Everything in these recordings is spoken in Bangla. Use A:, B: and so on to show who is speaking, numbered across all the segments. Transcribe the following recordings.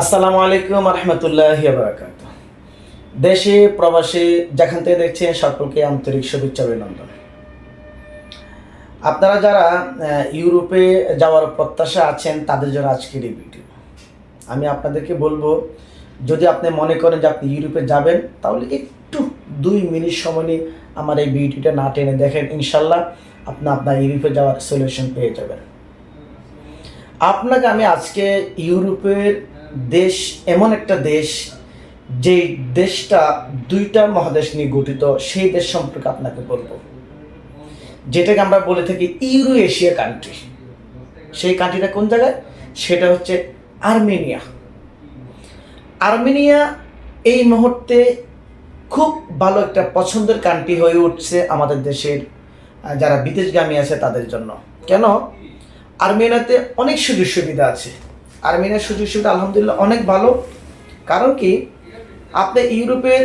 A: আসসালামু আলাইকুম রহমতুল্লাহ বারাকাত দেশে, প্রবাসে, যেখান থেকে দেখছেন সকলকে আন্তরিক শুভেচ্ছা অভিনন্দন। আপনারা যারা ইউরোপে যাওয়ার প্রত্যাশা আছেন, তাদের জন্য আজকের এই ভিডিও। আমি আপনাদেরকে বলব, যদি আপনি মনে করেন যে আপনি ইউরোপে যাবেন, তাহলে একটু দুই মিনিট সময় নিয়ে আমার এই ভিডিওটা না টেনে দেখেন, ইনশাল্লাহ আপনি আপনার ইউরোপে যাওয়ার সলিউশন পেয়ে যাবেন। আপনাকে আমি আজকে ইউরোপের দেশ, এমন একটা দেশ যে দেশটা দুইটা মহাদেশ নিয়ে গঠিত, সেই দেশ সম্পর্কে আপনাকে বলব। যেটাকে আমরা বলে থাকি ইউরো এশিয়া কান্ট্রি সেই কান্ট্রিটা কোন জায়গায়? সেটা হচ্ছে আর্মেনিয়া। আর্মেনিয়া এই মুহূর্তে খুব ভালো একটা পছন্দের কান্ট্রি হয়ে উঠছে আমাদের দেশের যারা বিদেশগামী আছে তাদের জন্য। কেন? আর্মেনিয়াতে অনেক সুযোগ সুবিধা আছে। আর্মেনিয়ার সুযোগ সুবিধা আলহামদুলিল্লাহ অনেক ভালো। কারণ কি? আপনি ইউরোপের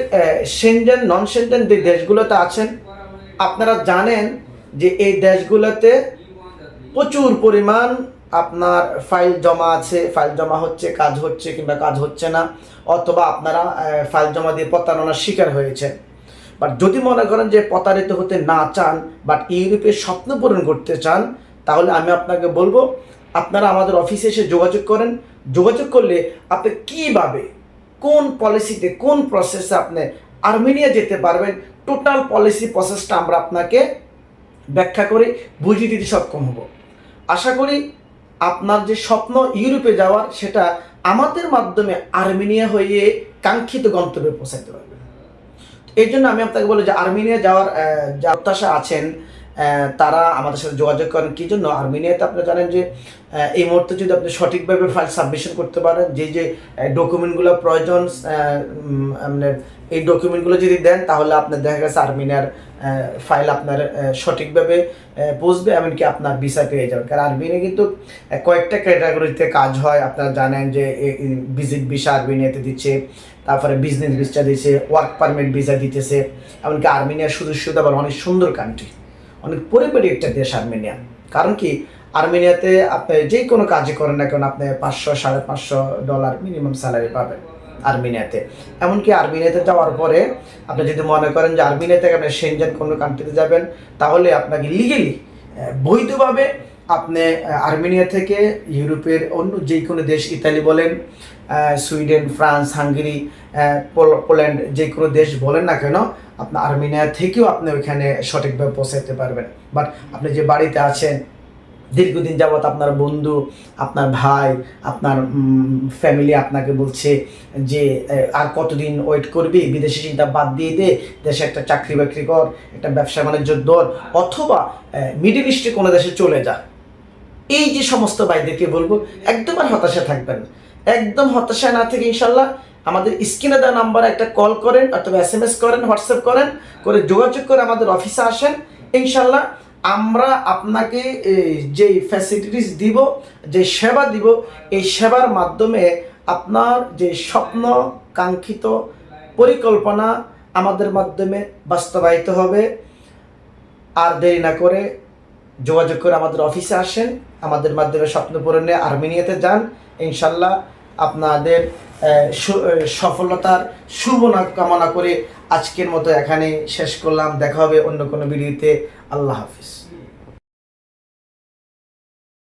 A: সেনজেন নন সেনজেন যে দেশগুলোতে আছেন, আপনারা জানেন যে এই দেশগুলোতে প্রচুর পরিমাণ আপনার ফাইল জমা আছে। ফাইল জমা হচ্ছে, কাজ হচ্ছে কিংবা কাজ হচ্ছে না, অথবা আপনারা ফাইল জমা দিয়ে প্রতারণার শিকার হয়েছে বাট যদি মনে করেন যে প্রতারিত হতে না চান, বাট ইউরোপের স্বপ্ন পূরণ করতে চান, তাহলে আমি আপনাকে বলব আপনারা আমাদের অফিসে এসে যোগাযোগ করেন। যোগাযোগ করলে আপনি কীভাবে, কোন পলিসিতে, কোন প্রসেসে আপনি আর্মেনিয়া যেতে পারবেন টোটাল পলিসি প্রসেসটা আমরা আপনাকে ব্যাখ্যা করে বুঝিয়ে দিতে সক্ষম হব। আশা করি আপনার যে স্বপ্ন ইউরোপে যাওয়ার, সেটা আমাদের মাধ্যমে আর্মেনিয়া হয়ে কাঙ্ক্ষিত গন্তব্যে পৌঁছাতে পারবে। এই জন্য আমি আপনাকে বলি যে আর্মেনিয়া যাওয়ার যা প্রত্যাশা আছেন তারা আমাদের সাথে যোগাযোগ করেন। কি জন্য? আর্মেনিয়াতে আপনি জানেন যে এই মুহূর্তে যদি আপনি সঠিকভাবে ফাইল সাবমিশন করতে পারেন, যে যে ডকুমেন্টগুলো প্রয়োজন আপনার এই ডকুমেন্টগুলো যদি দেন, তাহলে আপনার দেখা গেছে আর্মেনিয়ার ফাইল আপনার সঠিকভাবে পৌঁছবে, এমনকি আপনার ভিসা পেয়ে যাবেন কারণ আর্মেনিয়া কিন্তু কয়েকটা ক্যাটাগরিতে কাজ হয়। আপনারা জানেন যে ভিজিট ভিসা আর্মেনিয়াতে দিচ্ছে, তারপরে বিজনেস ভিসা দিচ্ছে ওয়ার্ক পারমিট ভিসা দিতেছে, এমনকি আর্মেনিয়ার সুযোগ সুবিধা আবার অনেক সুন্দর কান্ট্রি অনেক পরিপাটি একটা দেশ, আর্মেনিয়া। কারণ কি, আর্মেনিয়াতে আপনি যে কোনো কাজই করেন না কেন, আপনি পাঁচশো, সাড়ে পাঁচশো ডলার মিনিমাম স্যালারি পাবেন আর্মেনিয়াতে। এমনকি আর্মেনিয়াতে যাওয়ার পরে আপনি যদি মনে করেন যে আর্মেনিয়াতে আপনি সেনজেন কোনো কান্ট্রিতে যাবেন, তাহলে আপনাকে লিগেলি বৈধভাবে আপনি আর্মেনিয়া থেকে ইউরোপের অন্য যে কোনো দেশ, ইতালি বলেন সুইডেন, ফ্রান্স, হাঙ্গেরি পোল- পোল্যান্ড যে কোনো দেশ বলেন না কেন আপনার আর্মেনিয়া থেকেও আপনি ওইখানে সঠিকভাবে পৌঁছাতে পারবেন। বাট আপনি যে বাড়িতে আছেন, দীর্ঘদিন যাবৎ আপনার বন্ধু, আপনার ভাই, আপনার ফ্যামিলি আপনাকে বলছে যে আর কতদিন ওয়েট করবি? বিদেশি চিন্তা বাদ দিয়ে দে, দেশে একটা চাকরি বাকরি কর, একটা ব্যবসা বাণিজ্য দর অথবা মিডিল ইস্টে কোনো দেশে চলে যা। এই যে সমস্ত ভাইদেরকে বলব, একদম আর হতাশা থাকবেন একদম হতাশা না থেকে ইনশাল্লাহ আমাদের স্ক্রিনে দেওয়া নাম্বারে একটা কল করেন অথবা এস এম এস করেন হোয়াটসঅ্যাপ করেন, করে যোগাযোগ করে আমাদের অফিসে আসেন। ইনশাল্লাহ আমরা আপনাকে যে ফ্যাসিলিটিস দিব, যে সেবা দিব, এই সেবার মাধ্যমে আপনার যে স্বপ্ন, কাঙ্ক্ষিত পরিকল্পনা আমাদের মাধ্যমে বাস্তবায়িত হবে। আর দেরি না করে যোগাযোগ করে আমাদের অফিসে আসেন, আমাদের মাধ্যমে স্বপ্ন পূরণে আর্মেনিয়াতে যান। ইনশাল্লাহ আপনাদের সফলতার শুভনা কামনা করে আজকের মতো এখানে শেষ করলাম। দেখা হবে অন্য কোনো ভিডিওতে। আল্লাহ হাফিজ।